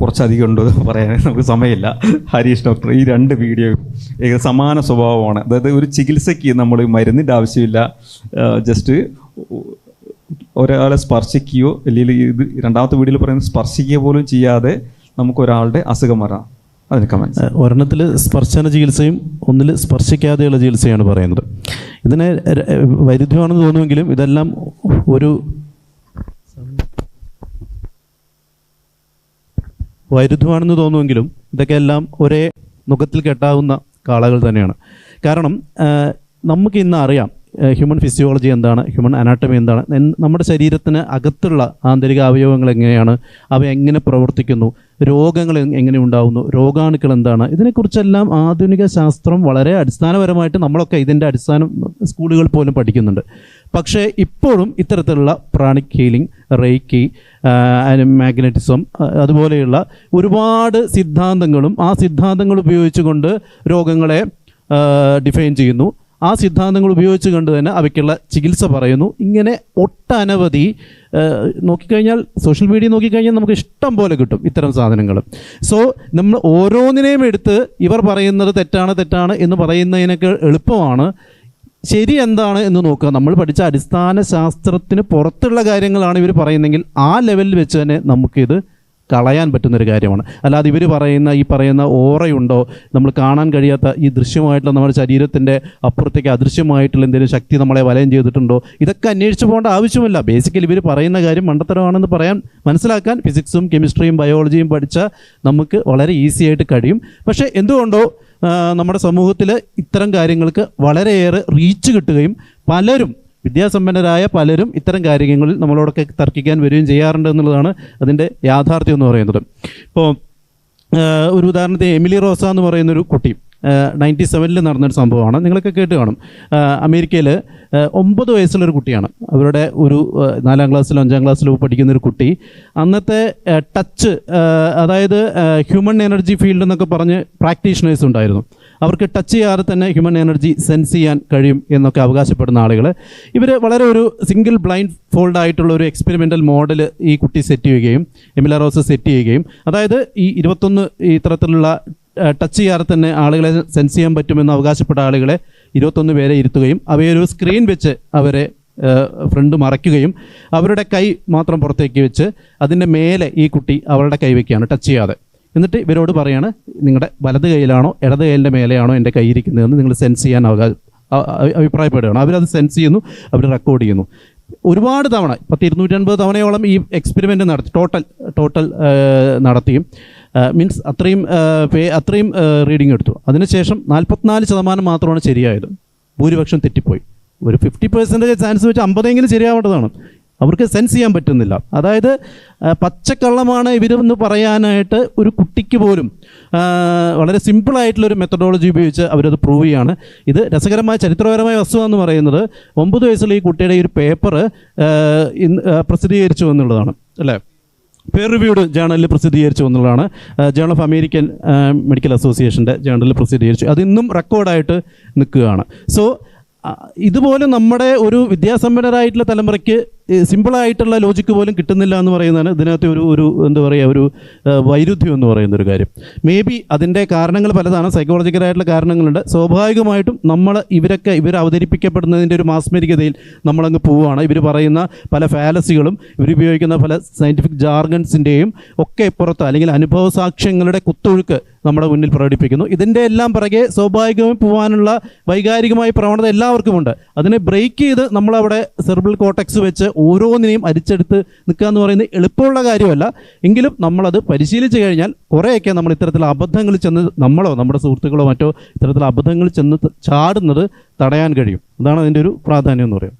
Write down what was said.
കുറച്ചധികം ഉണ്ട് പറയാൻ നമുക്ക് സമയമില്ല. ഹരീഷ് ഡോക്ടർ ഈ രണ്ട് വീഡിയോ സമാന സ്വഭാവമാണ്. അതായത് ഒരു ചികിത്സയ്ക്ക് നമ്മൾ മരുന്നിന്റെ ആവശ്യമില്ല. ജസ്റ്റ് ഒരാളെ സ്പർശിക്കുകയോ അല്ലെങ്കിൽ ഇത് രണ്ടാമത്തെ വീഡിയോയിൽ പറയുന്നത് സ്പർശിക്കുക പോലും ചെയ്യാതെ നമുക്ക് ഒരാളുടെ അസുഖം വരാം അതിന് കമൻസ് ഒരെണ്ണത്തിൽ സ്പർശന ചികിത്സയും ഒന്നിൽ സ്പർശിക്കാതെയുള്ള ചികിത്സയാണ് പറയുന്നത്. ഇതിനെ വൈരുദ്ധ്യമാണെന്ന് തോന്നുമെങ്കിലും ഇതെല്ലാം ഒരു വൈരുദ്ധ്യമാണെന്ന് തോന്നുമെങ്കിലും ഇതൊക്കെ എല്ലാം ഒരേ മുഖത്തിൽ കെട്ടാവുന്ന കാളകൾ തന്നെയാണ്. കാരണം നമുക്ക് ഇന്ന് അറിയാം ഹ്യൂമൻ ഫിസിയോളജി എന്താണ് ഹ്യൂമൻ അനാട്ടമി എന്താണ് നമ്മുടെ ശരീരത്തിന് അകത്തുള്ള ആന്തരിക അവയവങ്ങൾ എങ്ങനെയാണ് അവ എങ്ങനെ പ്രവർത്തിക്കുന്നു രോഗങ്ങൾ എങ്ങനെ ഉണ്ടാകുന്നു രോഗാണുക്കൾ എന്താണ് ഇതിനെക്കുറിച്ചെല്ലാം ആധുനിക ശാസ്ത്രം വളരെ അടിസ്ഥാനപരമായിട്ട് നമ്മളൊക്കെ ഇതിന്റെ അടിസ്ഥാനം സ്കൂളുകൾ പോലും പഠിക്കുന്നുണ്ട്. പക്ഷേ ഇപ്പോഴും ഇത്തരത്തിലുള്ള പ്രാണിക് ഹീലിംഗ് റേക്കി മാഗ്നറ്റിസം അതുപോലെയുള്ള ഒരുപാട് സിദ്ധാന്തങ്ങളും ആ സിദ്ധാന്തങ്ങൾ ഉപയോഗിച്ചുകൊണ്ട് രോഗങ്ങളെ ഡിഫൈൻ ചെയ്യുന്നു. ആ സിദ്ധാന്തങ്ങൾ ഉപയോഗിച്ച് കണ്ട് തന്നെ അവയ്ക്കുള്ള ചികിത്സ പറയുന്നു. ഇങ്ങനെ ഒട്ടനവധി നോക്കിക്കഴിഞ്ഞാൽ സോഷ്യൽ മീഡിയ നോക്കിക്കഴിഞ്ഞാൽ നമുക്ക് ഇഷ്ടം പോലെ കിട്ടും ഇത്തരം സാധനങ്ങൾ. സോ നമ്മൾ ഓരോന്നിനെയും എടുത്ത് ഇവർ പറയുന്നത് തെറ്റാണ് തെറ്റാണ് എന്ന് പറയുന്നതിനൊക്കെ എളുപ്പമാണ്. ശരി എന്താണ് എന്ന് നോക്കുക. നമ്മൾ പഠിച്ച അടിസ്ഥാന ശാസ്ത്രത്തിന് പുറത്തുള്ള കാര്യങ്ങളാണ് ഇവർ പറയുന്നതെങ്കിൽ ആ ലെവലിൽ വെച്ച് തന്നെ നമുക്കിത് കളയാൻ പറ്റുന്നൊരു കാര്യമാണ്. അല്ലാതെ ഇവർ പറയുന്ന ഈ പറയുന്ന ഓറയുണ്ടോ നമ്മൾ കാണാൻ കഴിയാത്ത ഈ ദൃശ്യമായിട്ടുള്ള നമ്മുടെ ശരീരത്തിന്റെ അപ്പുറത്തേക്ക് അദൃശ്യമായിട്ടുള്ള എന്തെങ്കിലും ശക്തി നമ്മളെ വലയം ചെയ്തിട്ടുണ്ടോ ഇതൊക്കെ അന്വേഷിച്ച് പോകേണ്ട ആവശ്യമില്ല. ബേസിക്കലി ഇവർ പറയുന്ന കാര്യം മണ്ടത്തരമാണെന്ന് പറയാൻ മനസ്സിലാക്കാൻ ഫിസിക്സും കെമിസ്ട്രിയും ബയോളജിയും പഠിച്ച നമുക്ക് വളരെ ഈസി ആയിട്ട് കഴിയും. പക്ഷേ എന്തുകൊണ്ടോ നമ്മുടെ സമൂഹത്തിൽ ഇത്തരം കാര്യങ്ങൾക്ക് വളരെയേറെ റീച്ച് കിട്ടുകയും പലരും വിദ്യാസമ്പന്നരായ പലരും ഇത്തരം കാര്യങ്ങളിൽ നമ്മളോടൊക്കെ തർക്കിക്കാൻ വരികയും ചെയ്യാറുണ്ട് എന്നുള്ളതാണ് അതിന്റെ യാഥാർത്ഥ്യം എന്ന് പറയുന്നത്. ഇപ്പോൾ ഒരു ഉദാഹരണത്തിന് എമിലി റോസ എന്ന് പറയുന്നൊരു കുട്ടി. നയന്റി സെവനിൽ നടന്നൊരു സംഭവമാണ്. നിങ്ങളൊക്കെ കേട്ട് കാണും. അമേരിക്കയിൽ ഒമ്പത് വയസ്സുള്ളൊരു കുട്ടിയാണ്. അവരുടെ ഒരു നാലാം ക്ലാസ്സിലോ അഞ്ചാം ക്ലാസ്സിലോ പഠിക്കുന്ന ഒരു കുട്ടി. അന്നത്തെ ടച്ച് അതായത് ഹ്യൂമൻ എനർജി ഫീൽഡ് എന്നൊക്കെ പറഞ്ഞ് പ്രാക്ടീഷണേഴ്സ് ഉണ്ടായിരുന്നു. അവർക്ക് ടച്ച് ചെയ്യാതെ തന്നെ ഹ്യൂമൻ എനർജി സെൻസ് ചെയ്യാൻ കഴിയും എന്നൊക്കെ അവകാശപ്പെടുന്ന ആളുകൾ ഇവർ വളരെ ഒരു സിംഗിൾ ബ്ലൈൻഡ് ഫോൾഡ് ആയിട്ടുള്ള ഒരു എക്സ്പെരിമെന്റൽ മോഡൽ ഈ കുട്ടി സെറ്റ് ചെയ്യുകയും എമില റോസ് സെറ്റ് ചെയ്യുകയും അതായത് ഈ ഇരുപത്തൊന്ന് ഇത്തരത്തിലുള്ള ടച്ച് ചെയ്യാതെ തന്നെ ആളുകളെ സെൻസ് ചെയ്യാൻ പറ്റുമെന്ന് അവകാശപ്പെട്ട ആളുകളെ ഇരുപത്തൊന്ന് പേരെ ഇരുത്തുകയും അവയൊരു സ്ക്രീൻ വെച്ച് അവരെ ഫ്രണ്ട് മറയ്ക്കുകയും അവരുടെ കൈ മാത്രം പുറത്തേക്ക് വെച്ച് അതിന്റെ മേലെ ഈ കുട്ടി അവരുടെ കൈ വയ്ക്കുകയാണ് ടച്ച് ചെയ്യാതെ. എന്നിട്ട് ഇവരോട് പറയാണ് നിങ്ങളുടെ വലത് കൈയിലാണോ ഇടത് കൈയിന്റെ മേലെയാണോ എന്റെ കൈ ഇരിക്കുന്നതെന്ന് നിങ്ങൾ സെൻസ് ചെയ്യാൻ അവകാശ അഭിപ്രായപ്പെടുകയാണ്. അവരത് സെൻസ് ചെയ്യുന്നു അവർ റെക്കോർഡ് ചെയ്യുന്നു. ഒരുപാട് തവണ പത്ത് ഇരുന്നൂറ്റൻപത് തവണയോളം ഈ എക്സ്പെരിമെന്റ് നടത്തി ടോട്ടൽ ടോട്ടൽ നടത്തിയും മീൻസ് അത്രയും പേ- അത്രയും റീഡിംഗ് എടുത്തു. അതിനുശേഷം നാൽപ്പത്തിനാല് ശതമാനം മാത്രമാണ് ശരിയായത്. ഭൂരിപക്ഷം തെറ്റിപ്പോയി. ഒരു ഫിഫ്റ്റി പെർസെന്റേജ് ചാൻസ് വെച്ച് അമ്പതെങ്കിലും ശരിയാവേണ്ടതാണ്. അവർക്ക് സെൻസ് ചെയ്യാൻ പറ്റുന്നില്ല. അതായത് പച്ചക്കള്ളമാണ് ഇവരെന്ന് പറയാനായിട്ട് ഒരു കുട്ടിക്ക് പോലും വളരെ സിമ്പിളായിട്ടുള്ളൊരു മെത്തഡോളജി ഉപയോഗിച്ച് അവരത് പ്രൂവ് ചെയ്യുകയാണ് ഇത് രസകരമായ ചരിത്രപരമായ വസ്തുത എന്ന് പറയുന്നത് ഒമ്പത് വയസ്സുള്ള ഈ കുട്ടിയുടെ ഈ ഒരു പേപ്പർ പ്രസിദ്ധീകരിച്ചു എന്നുള്ളതാണ്. അല്ലേ? പെയർ റിവ്യൂഡ് ജേണലിൽ പ്രസിദ്ധീകരിച്ചു എന്നുള്ളതാണ്. ജേണൽ ഓഫ് അമേരിക്കൻ മെഡിക്കൽ അസോസിയേഷന്റെ ജേണലിൽ പ്രസിദ്ധീകരിച്ചു. അതിന്നും റെക്കോർഡായിട്ട് നിൽക്കുകയാണ്. സോ ഇതുപോലെ നമ്മുടെ ഒരു വിദ്യാസമ്പന്നരായിട്ടുള്ള തലമുറയ്ക്ക് സിമ്പിളായിട്ടുള്ള ലോജിക്ക് പോലും കിട്ടുന്നില്ല എന്ന് പറയുന്നതാണ് ഇതിനകത്ത് ഒരു ഒരു എന്താ പറയുക ഒരു വൈരുദ്ധ്യം എന്ന് പറയുന്ന ഒരു കാര്യം. മേ ബി അതിന്റെ കാരണങ്ങൾ പലതാണ് സൈക്കോളജിക്കലായിട്ടുള്ള കാരണങ്ങളുണ്ട്. സ്വാഭാവികമായിട്ടും നമ്മൾ ഇവരൊക്കെ ഇവർ അവതരിപ്പിക്കപ്പെടുന്നതിന്റെ ഒരു മാസ്മരികതയിൽ നമ്മളങ്ങ് പോവുകയാണ്. ഇവർ പറയുന്ന പല ഫാലസികളും ഇവരുപയോഗിക്കുന്ന പല സയന്റിഫിക് ജാർഗൻസിന്റെയും ഒക്കെ പുറത്ത് അല്ലെങ്കിൽ അനുഭവ സാക്ഷ്യങ്ങളുടെ കുത്തൊഴുക്ക് നമ്മുടെ മുന്നിൽ പ്രകടിപ്പിക്കുന്നു. ഇതിന്റെ എല്ലാം പിറകെ സ്വാഭാവികമായി പോകാനുള്ള വൈകാരികമായ പ്രവണത എല്ലാവർക്കുമുണ്ട്. അതിനെ ബ്രേക്ക് ചെയ്ത് നമ്മളവിടെ സെർബിൾ കോട്ടക്സ് വെച്ച് ഓരോന്നിനെയും അരിച്ചെടുത്ത് നിൽക്കുക എന്ന് പറയുന്നത് എളുപ്പമുള്ള കാര്യമല്ല. എങ്കിലും നമ്മളത് പരിശീലിച്ച് കഴിഞ്ഞാൽ കുറേയൊക്കെ നമ്മൾ ഇത്തരത്തിലുള്ള അബദ്ധങ്ങൾ ചെന്ന് നമ്മളോ നമ്മുടെ സുഹൃത്തുക്കളോ മറ്റോ ഇത്തരത്തിലുള്ള അബദ്ധങ്ങൾ ചെന്ന് ചാടുന്നത് തടയാൻ കഴിയും. അതാണ് അതിന്റെ ഒരു പ്രാധാന്യം എന്ന് പറയുന്നത്.